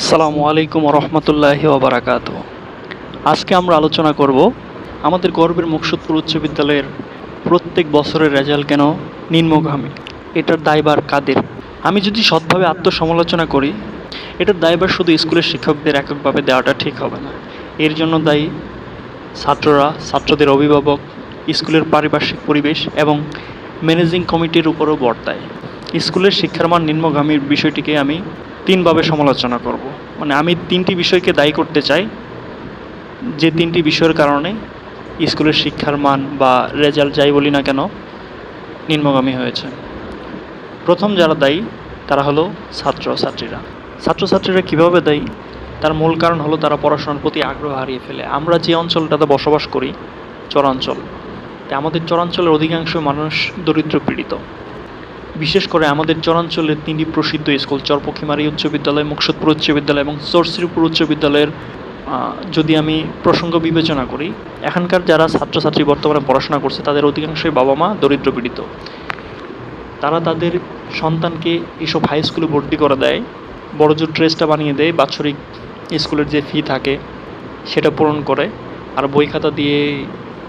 আসসালামু আলাইকুম রহমতুল্লাহি ওবরাকাত। আজকে আমরা আলোচনা করব আমাদের গর্বের মুকসুদপুর উচ্চ বিদ্যালয়ের প্রত্যেক বছরের রেজাল্ট কেন নিম্নগামী? এটার দায়বার কাদের? আমি যদি সৎভাবে আত্মসমালোচনা করি, এটার দায়বার শুধু স্কুলের শিক্ষকদের এককভাবে দেওয়াটা ঠিক হবে না। এর জন্য দায়ী ছাত্ররা, ছাত্রদের অভিভাবক, স্কুলের পারিপার্শ্বিক পরিবেশ এবং ম্যানেজিং কমিটির উপরও বর্তায়। স্কুলের শিক্ষার মান নিম্নগামীর বিষয়টিকে আমি তিনভাবে সমালোচনা করব। মানে আমি তিনটি বিষয়কে দায়ী করতে চাই। যে তিনটি বিষয়ের কারণে স্কুলের শিক্ষার মান বা রেজাল্ট যাই বলি না কেন, নিম্নগামী হয়েছে। প্রথম যারা দায়ী, তারা হলো ছাত্র ছাত্রীরা ছাত্রছাত্রীরা কীভাবে দায়ী? তার মূল কারণ হলো তারা পড়াশোনার প্রতি আগ্রহ হারিয়ে ফেলে। আমরা যে অঞ্চলটাতে বসবাস করি, চরাঞ্চল। তা আমাদের চরাঞ্চলের অধিকাংশ মানুষ দরিদ্র পীড়িত। বিশেষ করে আমাদের চরাঞ্চলের তিনটি প্রসিদ্ধ স্কুল চরপক্ষিমারি উচ্চ বিদ্যালয়, মুকসুদপুর উচ্চ বিদ্যালয় এবং চরশ্রীপুর উচ্চ বিদ্যালয়ের যদি আমি প্রসঙ্গ বিবেচনা করি, এখানকার যারা ছাত্রছাত্রী বর্তমানে পড়াশোনা করছে, তাদের অধিকাংশই বাবা মা দরিদ্র পীড়িত তারা তাদের সন্তানকে এসব হাই স্কুলে ভর্তি করে দেয় বড় জোর ড্রেসটা বানিয়ে দেয়, বাৎসরিক স্কুলের যে ফি থাকে, সেটা পূরণ করে, আর বই খাতা দিয়ে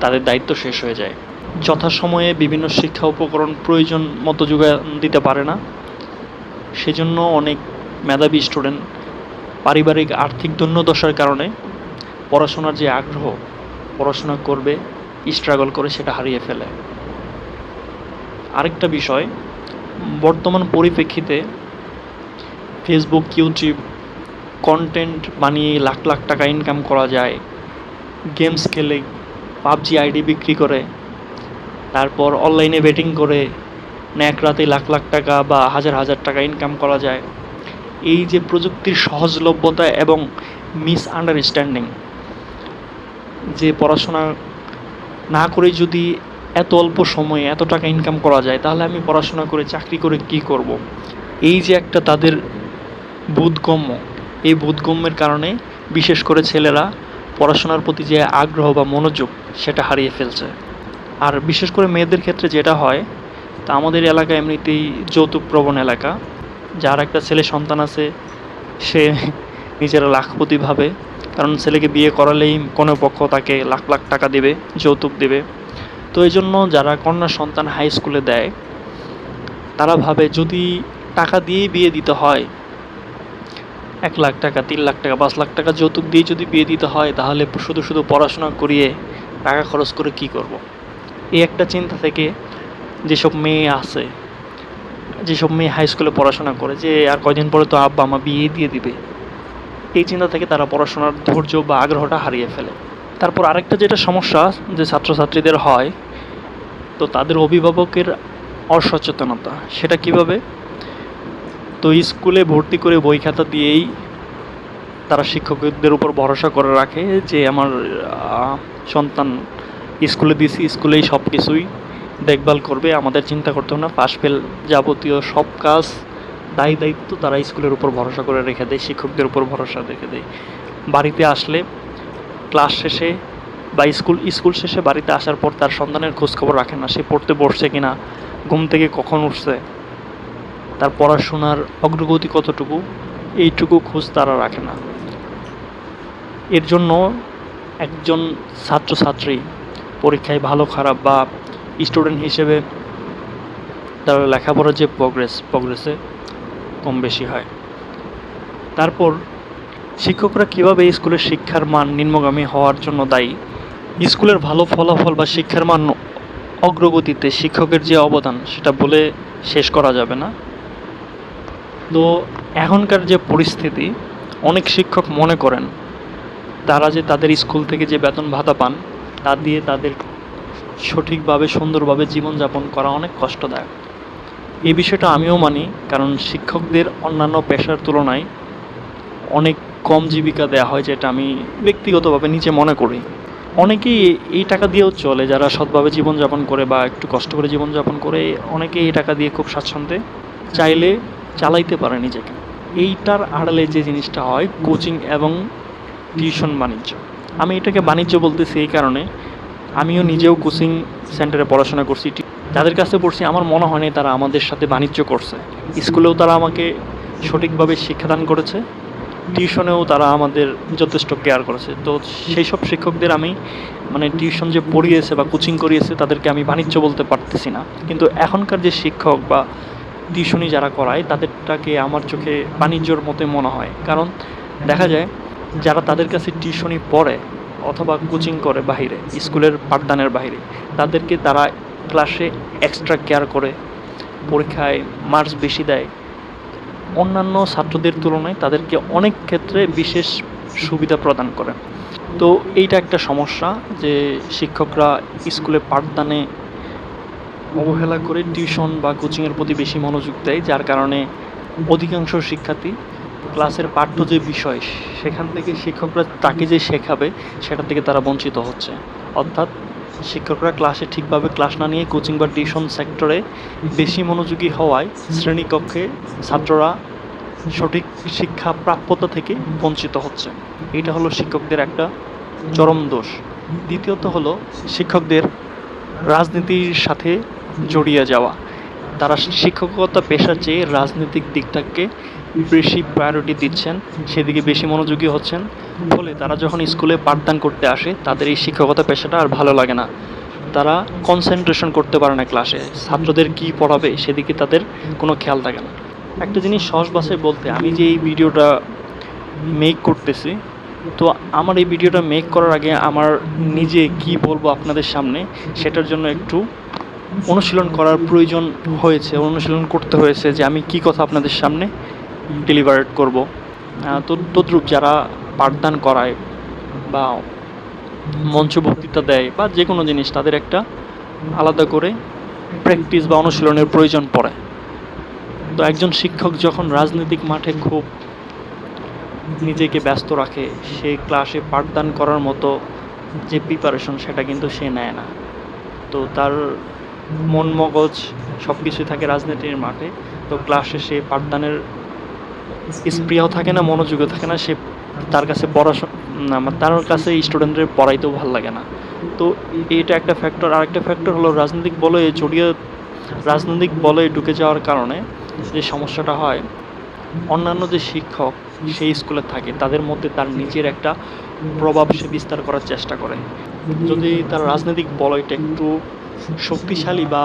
তাদের দায়িত্ব শেষ হয়ে যায়। যথাসময়ে বিভিন্ন শিক্ষা উপকরণ প্রয়োজন মতো যোগান দিতে পারে না। সেজন্য অনেক মেধাবী স্টুডেন্ট পারিবারিক আর্থিক দৈন্যদশার কারণে পড়াশোনার যে আগ্রহ, পড়াশোনা করবে স্ট্রাগল করে সেটা হারিয়ে ফেলে। আরেকটা বিষয়, বর্তমান পরিপ্রেক্ষিতে ফেসবুক ইউটিউব কন্টেন্ট বানিয়ে লাখ লাখ টাকা ইনকাম করা যায় গেমস খেলে, পাবজি আইডি বিক্রি করে তারপর অনলাইনে বেটিং করে এক রাতে লাখ লাখ টাকা বা হাজার হাজার টাকা ইনকাম করা যায় এই যে প্রযুক্তির সহজলভ্যতা এবং মিস আন্ডারস্ট্যান্ডিং যে পড়াশোনা না করে যদি এত অল্প সময়ে এত টাকা ইনকাম করা যায়, তাহলে আমি পড়াশোনা করে চাকরি করে কি করব। এই যে একটা তাদের বোধগম্য, এই বোধগম্যের কারণে বিশেষ করে ছেলেরা পড়াশোনার প্রতি যে আগ্রহ বা মনোযোগ, সেটা হারিয়ে ফেলছে আর বিশেষ করে মেয়েদের ক্ষেত্রে যেটা হয়, তা আমাদের এলাকা এমনিতেই যৌতুক প্রবণ এলাকা যার একটা ছেলে সন্তান আছে, সে নিজেরা লাখপতি ভাবে, কারণ ছেলেকে বিয়ে করালেই কোনো পক্ষ তাকে লাখ লাখ টাকা দেবে, যৌতুক দেবে তো এই জন্য যারা কন্যা সন্তান হাই স্কুলে দেয়, তারা ভাবে যদি টাকা দিয়েই বিয়ে দিতে হয়, এক লাখ টাকা, তিন লাখ টাকা, পাঁচ লাখ টাকা যৌতুক দিয়ে যদি বিয়ে দিতে হয়, তাহলে শুধু শুধু পড়াশোনা করিয়ে টাকা খরচ করে কি করব। এই একটা চিন্তা থেকে যেসব মেয়ে আছে, যেসব মেয়ে হাই স্কুলে পড়াশোনা করে, যে আর কয়দিন পরে তো আব্বা মা বিয়ে দিয়ে দিবে, এই চিন্তা থেকে তারা পড়াশোনার ধৈর্য বা আগ্রহটা হারিয়ে ফেলে। তারপর আরেকটা যেটা সমস্যা যে ছাত্রছাত্রীদের হয়, তো তাদের অভিভাবকের অসচেতনতা, সেটা কীভাবে? তো স্কুলে ভর্তি করে বই খাতা দিয়েই তারা শিক্ষকদের উপর ভরসা করে রাখে যে আমার সন্তান স্কুলে দিছি স্কুলেই সব কিছুই দেখভাল করবে, আমাদের চিন্তা করতে হবে না। পাশ ফেল যাবতীয় সব কাজ দায়ী দায়িত্ব তারা স্কুলের উপর ভরসা করে রেখে দেয়, শিক্ষকদের উপর ভরসা রেখে দেয়। বাড়িতে আসলে ক্লাস শেষে বা স্কুল স্কুল শেষে বাড়িতে আসার পর তার সন্তানের খোঁজখবর রাখে না, সে পড়তে বসছে কিনা, ঘুম থেকে কখন উঠছে, তার পড়াশোনার অগ্রগতি কতটুকু, এইটুকু খোঁজ তারা রাখে না। এর জন্য একজন ছাত্রছাত্রী পরীক্ষায় ভালো, খারাপ বা স্টুডেন্ট হিসেবে তার লেখাপড়ার যে প্রগ্রেস প্রগ্রেসে কম বেশি হয়। তারপর শিক্ষকরা কীভাবে স্কুলের শিক্ষার মান নিম্নগামী হওয়ার জন্য দায়ী? স্কুলের ভালো ফলাফল বা শিক্ষার মান অগ্রগতিতে শিক্ষকের যে অবদান, সেটা বলে শেষ করা যাবে না। তো এখনকার যে পরিস্থিতি, অনেক শিক্ষক মনে করেন, তারা যে তাদের স্কুল থেকে যে বেতন ভাতা পান তা দিয়ে তাদের সঠিকভাবে, সুন্দরভাবে জীবনযাপন করা অনেক কষ্টদায়ক। এই বিষয়টা আমিও মানি, কারণ শিক্ষকদের অন্যান্য পেশার তুলনায় অনেক কম জীবিকা দেওয়া হয়, যেটা আমি ব্যক্তিগতভাবে নিজে মনে করি। অনেকেই এই টাকা দিয়েও চলে, যারা সৎভাবে জীবনযাপন করে বা একটু কষ্ট করে জীবনযাপন করে, অনেকেই এই টাকা দিয়ে খুব স্বাচ্ছন্দ্যে চাইলে চালাইতে পারে নিজেকে। এইটার আড়ালে যে জিনিসটা হয়, কোচিং এবং টিউশন বাণিজ্য। আমি এটাকে বাণিজ্য বলতেছি এই কারণে। আমিও নিজেও কোচিং সেন্টারে পড়াশোনা করছি। যাদের কাছে পড়ছি, আমার মনে হয়নি তারা আমাদের সাথে বাণিজ্য করছে। স্কুলেও তারা আমাকে সঠিকভাবে শিক্ষাদান করেছে। টিউশনেও তারা আমাদের যথেষ্ট কেয়ার করেছে। তো সেই সব শিক্ষকদের আমি মানে টিউশন যে পড়িয়েছে বা কোচিং করিয়েছে, তাদেরকে আমি বাণিজ্য বলতে পারতেছি না। কিন্তু এখনকার যে শিক্ষক বা টিউশনি যারা করায়, তাদেরটাকে আমার চোখে বাণিজ্যর মতে মনে হয়। কারণ দেখা যায় যারা তাদের কাছে টিউশনি পড়ে অথবা কোচিং করে বাইরে স্কুলের পাঠদানের বাইরে তাদেরকে তারা ক্লাসে এক্সট্রা কেয়ার করে, পরীক্ষায় মার্কস বেশি দেয়। অন্যান্য ছাত্রদের তুলনায় তাদেরকে অনেক ক্ষেত্রে বিশেষ সুবিধা প্রদান করে। তো এইটা একটা সমস্যা যে শিক্ষকরা স্কুলে পাঠদানে অবহেলা করে টিউশন বা কোচিংয়ের প্রতি বেশি মনোযোগ দেয়, যার কারণে অধিকাংশ শিক্ষার্থী ক্লাসের পাঠ্য যে বিষয়, সেখান থেকে শিক্ষকরা তাকে যে শেখাবে সেটা থেকে তারা বঞ্চিত হচ্ছে। অর্থাৎ শিক্ষকরা ক্লাসে ঠিকভাবে ক্লাস না নিয়ে কোচিং বা টিউশন সেক্টরে বেশি মনোযোগী হওয়ায় শ্রেণীকক্ষে ছাত্ররা সঠিক শিক্ষা প্রাপ্যতা থেকে বঞ্চিত হচ্ছে। এটা হলো শিক্ষকদের একটা চরম দোষ। দ্বিতীয়ত হলো শিক্ষকদের রাজনীতির সাথে জড়িয়ে যাওয়া। তারা শিক্ষকতা পেশার চেয়ে রাজনৈতিক দিকটাকে বেশি প্রায়োরিটি দিচ্ছেন, সেদিকে বেশি মনোযোগী হচ্ছেন। ফলে তারা যখন স্কুলে পাঠদান করতে আসে, তাদের এই শিক্ষকতা পেশাটা আর ভালো লাগে না। তারা কনসেন্ট্রেশন করতে পারে না ক্লাসে ছাত্রদের কি পড়াবে, সেদিকে তাদের কোনো খেয়াল থাকে না। একটা জিনিস সহজ বলতে, আমি যে এই ভিডিওটা মেক করতেছি, তো আমার এই ভিডিওটা মেক করার আগে আমার নিজে কি বলব আপনাদের সামনে, সেটার জন্য একটু অনুশীলন করার প্রয়োজন হয়েছে, অনুশীলন করতে হয়েছে যে আমি কি কথা আপনাদের সামনে ডেলিভারেট করব। তো তদ্রূপ যারা পাঠদান করায় বা মঞ্চ বক্তৃতা দেয় বা যে কোনো জিনিস তাদের একটা আলাদা করে প্র্যাকটিস বা অনুশীলনের প্রয়োজন পড়ে। তো একজন শিক্ষক যখন রাজনৈতিক মাঠে খুব নিজেকে ব্যস্ত রাখে, সে ক্লাসে পাঠদান করার মতো যে প্রিপারেশন সেটা কিন্তু সে নেয় না। তো তার মন মগজ সব কিছুই থাকে রাজনীতির মাঠে। তো ক্লাসে সে পাঠদানের স্প্রিয়াও থাকে না মনোযোগও থাকে না, সে তার কাছে পড়াশোনা তার কাছে স্টুডেন্টদের পড়াইতেও ভালো লাগে না। তো এটা একটা ফ্যাক্টর আর একটা ফ্যাক্টর হলো রাজনৈতিক বলয়ে জড়িয়ে, রাজনৈতিক বলয়ে ঢুকে যাওয়ার কারণে যে সমস্যাটা হয়, অন্যান্য যে শিক্ষক সেই স্কুলে থাকে, তাদের মধ্যে তার নিজের একটা প্রভাব সে বিস্তার করার চেষ্টা করে। যদি তার রাজনৈতিক বলয়টা একটু শক্তিশালী বা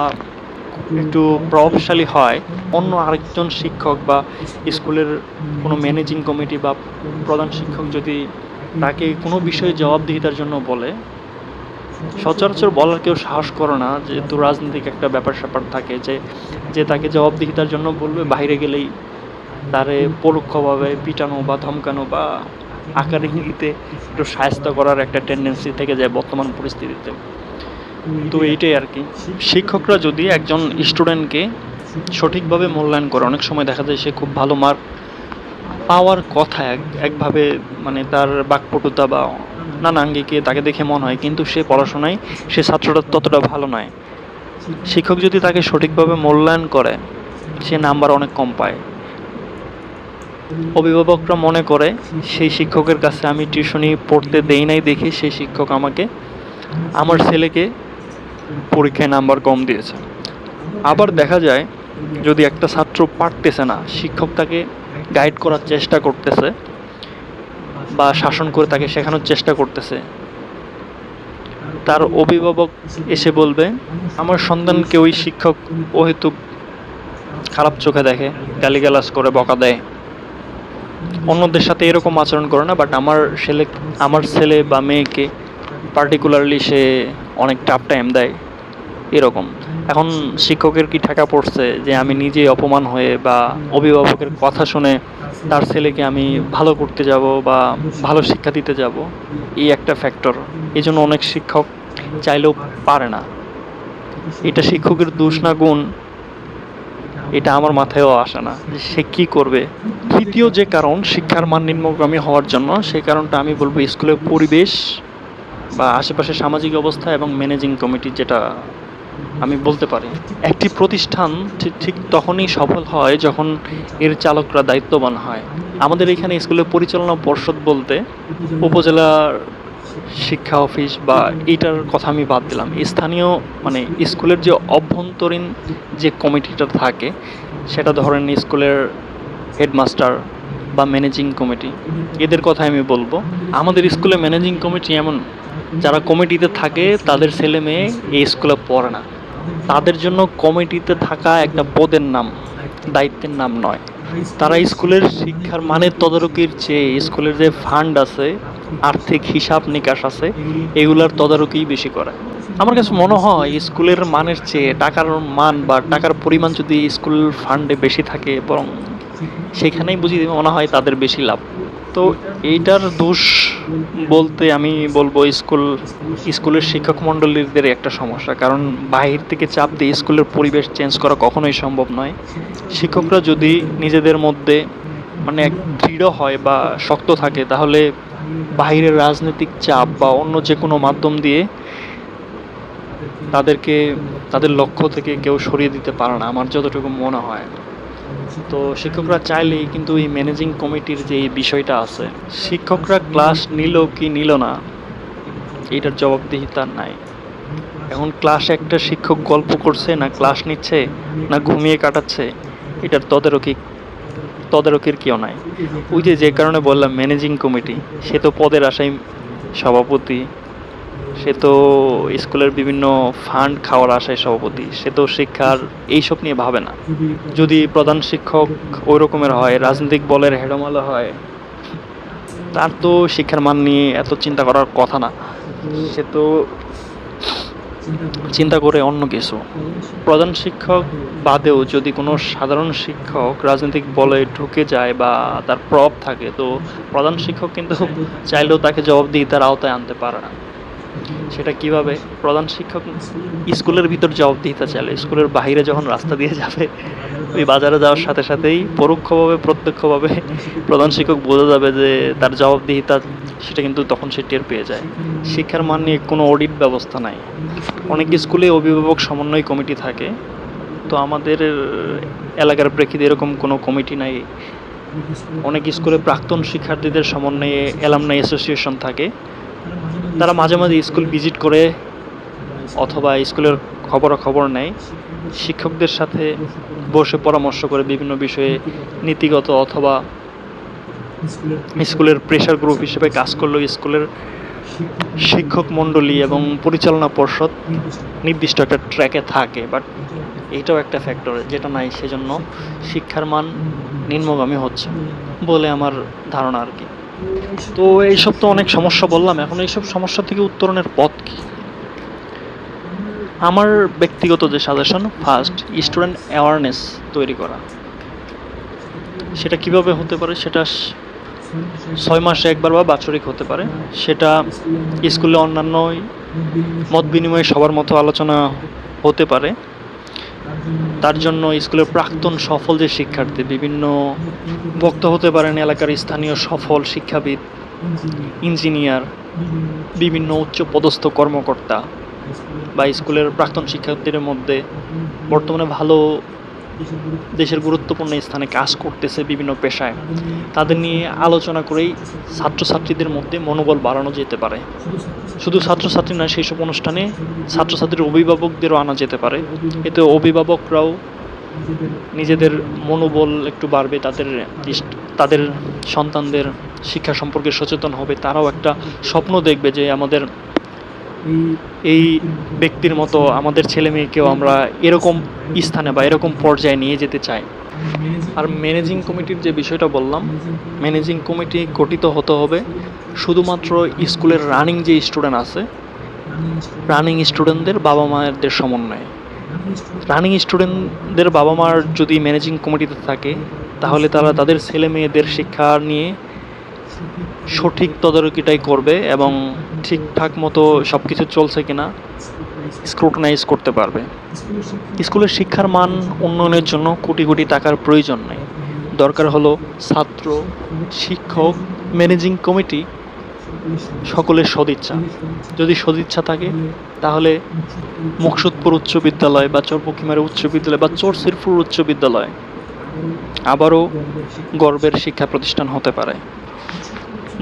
একটু প্রভাবশালী হয়, অন্য আরেকজন শিক্ষক বা স্কুলের কোনো ম্যানেজিং কমিটি বা প্রধান শিক্ষক যদি তাকে কোনো বিষয়ে জবাবদিহিতার জন্য বলে, সচরাচর বলার কেউ সাহস করে না, যেহেতু রাজনৈতিক একটা ব্যাপার স্যাপার থাকে যে যে তাকে জবাবদিহিতার জন্য বলবে, বাইরে গেলেই তারে পরোক্ষভাবে পিটানো বা ধমকানো বা আকার ইঙ্গিতে একটু সাহায্য করার একটা টেন্ডেন্সি থেকে যায় বর্তমান পরিস্থিতিতে। তো এইটাই আর কি। শিক্ষকরা যদি একজন স্টুডেন্টকে সঠিকভাবে মূল্যায়ন করে, অনেক সময় দেখা যায় সে খুব ভালো মার্ক পাওয়ার কথা এক, একভাবে মানে তার বাকপটুতা বা নানা আঙ্গিকে তাকে দেখে মনে হয়, কিন্তু সে পড়াশোনায় সে ছাত্রটা ততটা ভালো নয়। শিক্ষক যদি তাকে সঠিকভাবে মূল্যায়ন করে, সে নাম্বার অনেক কম পায়। অভিভাবকরা মনে করে, সেই শিক্ষকের কাছে আমি টিউশনি পড়তে দেই নাই দেখে সেই শিক্ষক আমাকে, আমার ছেলেকে পরীক্ষায় নাম্বার কম দিয়েছে। আবার দেখা যায়, যদি একটা ছাত্র পারতেছে না, শিক্ষক তাকে গাইড করার চেষ্টা করতেছে বা শাসন করে তাকে শেখানোর চেষ্টা করতেছে, তার অভিভাবক এসে বলবে, আমার সন্তানকে ওই শিক্ষক অহেতুক খারাপ চোখে দেখে, গালিগালাজ করে, বকা দেয়। অন্যদের সাথে এরকম আচরণ করে না বাট আমার ছেলে আমার ছেলে বা মেয়েকে পার্টিকুলারলি সে অনেক টাফ টাইম দেয়, এরকম। এখন শিক্ষকের কি ঠেকা পড়ছে যে আমি নিজে অপমান হয়ে বা অভিভাবকের কথা শুনে তার ছেলেকে আমি ভালো করতে যাব বা ভালো শিক্ষা দিতে যাব, এই একটা ফ্যাক্টর এই জন্য অনেক শিক্ষক চাইলেও পারে না। এটা শিক্ষকের দোষ না গুণ, এটা আমার মাথায়ও আসে না যে সে কী করবে। তৃতীয় যে কারণ, শিক্ষার মান নিম্নগামী হওয়ার জন্য সেই কারণটা আমি বলব স্কুলের পরিবেশ বা আশেপাশের সামাজিক অবস্থা এবং ম্যানেজিং কমিটি যেটা আমি বলতে পারি, একটি প্রতিষ্ঠান ঠিক তখনই সফল হয় যখন এর চালকরা দায়িত্ববান হয়। আমাদের এখানে স্কুলের পরিচালনা পর্ষদ বলতে উপজেলার শিক্ষা অফিস বা এইটার কথা আমি বাদ দিলাম। স্থানীয় মানে স্কুলের যে অভ্যন্তরীণ যে কমিটিটা থাকে, সেটা ধরেন স্কুলের হেডমাস্টার বা ম্যানেজিং কমিটি। এদের কথা আমি বলব। আমাদের স্কুলে ম্যানেজিং কমিটি এমন যারা কমিটিতে থাকে, তাদের ছেলে মেয়ে এই স্কুলে পড়ে না। তাদের জন্য কমিটিতে থাকা একটা পদের নাম, দায়িত্বের নাম নয়। তারা স্কুলের শিক্ষার মানের তদারকির চেয়ে স্কুলের যে ফান্ড আছে, আর্থিক হিসাব নিকাশ আছে, এগুলার তদারকি বেশি করে। আমার কাছে মনে হয় স্কুলের মানের চেয়ে টাকার মান বা টাকার পরিমাণ যদি স্কুল ফান্ডে বেশি থাকে, বরং সেখানেই বুঝি মনে হয় তাদের বেশি লাভ। তো এইটার দোষ বলতে আমি বলব স্কুল, স্কুলের শিক্ষক মণ্ডলীদের একটা সমস্যা। কারণ বাহির থেকে চাপ দিয়ে স্কুলের পরিবেশ চেঞ্জ করা কখনোই সম্ভব নয়। শিক্ষকরা যদি নিজেদের মধ্যে মানে দৃঢ় হয় বা শক্ত থাকে, তাহলে বাহিরের রাজনৈতিক চাপ বা অন্য যে কোনো মাধ্যম দিয়ে তাদেরকে, তাদের লক্ষ্য থেকে কেউ সরিয়ে দিতে পারে না, আমার যতটুকু মনে হয়। তো শিক্ষকরা চাইলেই কিন্তু এই ম্যানেজিং কমিটির যে এই বিষয়টা আছে, শিক্ষকরা ক্লাস নিল কি নিল না, এটার জবাবদিহিতা নাই। এখন ক্লাসে একটা শিক্ষক গল্প করছে, না ক্লাস নিচ্ছে, না ঘুমিয়ে কাটাচ্ছে, এটার তদারকি, তদারকির কেউ নাই। ওই যে যে কারণে বললাম ম্যানেজিং কমিটি সে তো পদের আশায় সভাপতি সে তো স্কুলের বিভিন্ন ফান্ড খাওয়ার আশায় সভাপতি, সে তো শিক্ষার এইসব নিয়ে ভাবে না। যদি প্রধান শিক্ষক ওই রকমের হয়, রাজনৈতিক বলের হেডমালা হয়, তার তো শিক্ষার মান নিয়ে এত চিন্তা করার কথা না। সে তো চিন্তা করে অন্য কিছু। প্রধান শিক্ষক বাদেও যদি কোনো সাধারণ শিক্ষক রাজনৈতিক বলে ঢুকে যায় বা তার প্রভাব থাকে, তো প্রধান শিক্ষক কিন্তু চাইলেও তাকে জবাবদিহিতার আওতায় আনতে পারে না। সেটা কীভাবে? প্রধান শিক্ষক স্কুলের ভিতর জবাবদিহিতা চাইলে স্কুলের বাইরে যখন রাস্তা দিয়ে যাবে, ওই বাজারে যাওয়ার সাথে সাথেই পরোক্ষভাবে, প্রত্যক্ষভাবে প্রধান শিক্ষক বোঝা যাবে যে তার জবাবদিহিতা সেটা কিন্তু তখন সে টের পেয়ে যায়। শিক্ষার মান নিয়ে কোনো অডিট ব্যবস্থা নাই। অনেক স্কুলে অভিভাবক সমন্বয় কমিটি থাকে। তো আমাদের এলাকার প্রেক্ষিতে এরকম কোনো কমিটি নাই। অনেক স্কুলে প্রাক্তন শিক্ষার্থীদের সমন্বয়ে অ্যালামনাই অ্যাসোসিয়েশন থাকে। তারা মাঝে মাঝে স্কুল ভিজিট করে অথবা স্কুলের খবরাখবর নেয়। শিক্ষকদের সাথে বসে পরামর্শ করে বিভিন্ন বিষয়ে নীতিগত অথবা স্কুলের প্রেশার গ্রুপ হিসেবে কাজ করলেও স্কুলের শিক্ষক মণ্ডলী এবং পরিচালনা পর্ষদ নির্দিষ্ট একটা ট্র্যাকে থাকে। বাট এটাও একটা ফ্যাক্টর যেটা নাই সেজন্য শিক্ষার মান নিম্নগামী হচ্ছে বলে আমার ধারণা আর কি। তো এইসব তো অনেক সমস্যা বললাম। এখন এইসব সমস্যা থেকে উত্তরণের পথ কি? আমার ব্যক্তিগত যে সাজেশন ফার্স্ট স্টুডেন্ট অ্যাওয়ারনেস তৈরি করা। সেটা কীভাবে হতে পারে? সেটা ছয় মাসে একবার বা বাৎসরিক হতে পারে। সেটা স্কুলে অন্যান্য মত বিনিময়ে সবার মতো আলোচনা হতে পারে। তার জন্য স্কুলের প্রাক্তন সফল যে শিক্ষার্থী, বিভিন্ন বক্ত হতে পারেন এলাকার স্থানীয় সফল শিক্ষাবিদ, ইঞ্জিনিয়ার, বিভিন্ন উচ্চ পদস্থ কর্মকর্তা বা স্কুলের প্রাক্তন শিক্ষার্থীদের মধ্যে বর্তমানে ভালো দেশের গুরুত্বপূর্ণ স্থানে কাজ করতেছে বিভিন্ন পেশায়। তাদের নিয়ে আলোচনা করেই ছাত্রছাত্রীদের মধ্যে মনোবল বাড়ানো যেতে পারে। শুধু ছাত্রছাত্রী না সেই সব অনুষ্ঠানে ছাত্রছাত্রীর অভিভাবকদেরও আনা যেতে পারে। এতে অভিভাবকরাও নিজেদের মনোবল একটু বাড়বে, তাদের তাদের সন্তানদের শিক্ষা সম্পর্কে সচেতন হবে। তারাও একটা স্বপ্ন দেখবে যে আমাদের এই ব্যক্তির মতো আমাদের ছেলে মেয়েকেও আমরা এরকম স্থানে বা এরকম পর্যায়ে নিয়ে যেতে চাই। আর ম্যানেজিং কমিটির যে বিষয়টা বললাম ম্যানেজিং কমিটি গঠিত হতে হবে শুধুমাত্র স্কুলের রানিং যে স্টুডেন্ট আছে রানিং স্টুডেন্টদের বাবা মায়েদের সমন্বয়ে। রানিং স্টুডেন্টদের বাবা মার যদি ম্যানেজিং কমিটিতে থাকে, তাহলে তারা তাদের ছেলে মেয়েদের শিক্ষা নিয়ে সঠিক তদারকিটাই করবে এবং ঠিকঠাক মতো সব কিছু চলছে কিনা স্ক্রুটনাইজ করতে পারবে। স্কুলের শিক্ষার মান উন্নয়নের জন্য কোটি কোটি টাকার প্রয়োজন নেই। দরকার হলো ছাত্র, শিক্ষক ম্যানেজিং কমিটি সকলের সদিচ্ছা। যদি সদিচ্ছা থাকে, তাহলে মুকসুদপুর উচ্চ বিদ্যালয় বা চরপক্ষিমারে উচ্চ বিদ্যালয় বা চরসিরপুর উচ্চ বিদ্যালয় আবারও গর্বের শিক্ষা প্রতিষ্ঠান হতে পারে।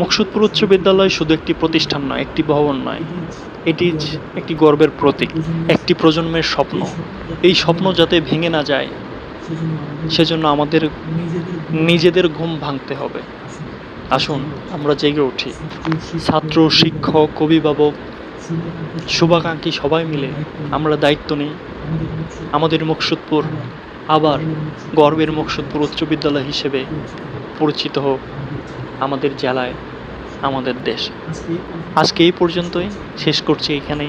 মুকসুদপুর উচ্চ বিদ্যালয় শুধু একটি প্রতিষ্ঠান নয়, একটি ভবন নয়। এটি একটি গর্বের প্রতীক, একটি প্রজন্মের স্বপ্ন। এই স্বপ্ন যাতে ভেঙে না যায়, সেজন্য আমাদের নিজেদের ঘুম ভাঙতে হবে। আসুন, আমরা জেগে উঠি। ছাত্র, শিক্ষক, অভিভাবক, শুভাকাঙ্ক্ষী সবাই মিলে আমরা দায়িত্ব নিই। আমাদের মুকসুদপুর আবার গর্বের মুকসুদপুর উচ্চ বিদ্যালয় হিসেবে পরিচিত হোক। আমাদের জেলায় আমাদের দেশ। আজকে এই পর্যন্তই। শেষ করছি এখানে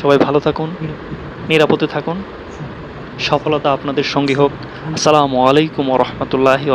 সবাই ভালো থাকুন নিরাপদে থাকুন। সফলতা আপনাদের সঙ্গী হোক। আসসালামু আলাইকুম রহমতুল্লাহি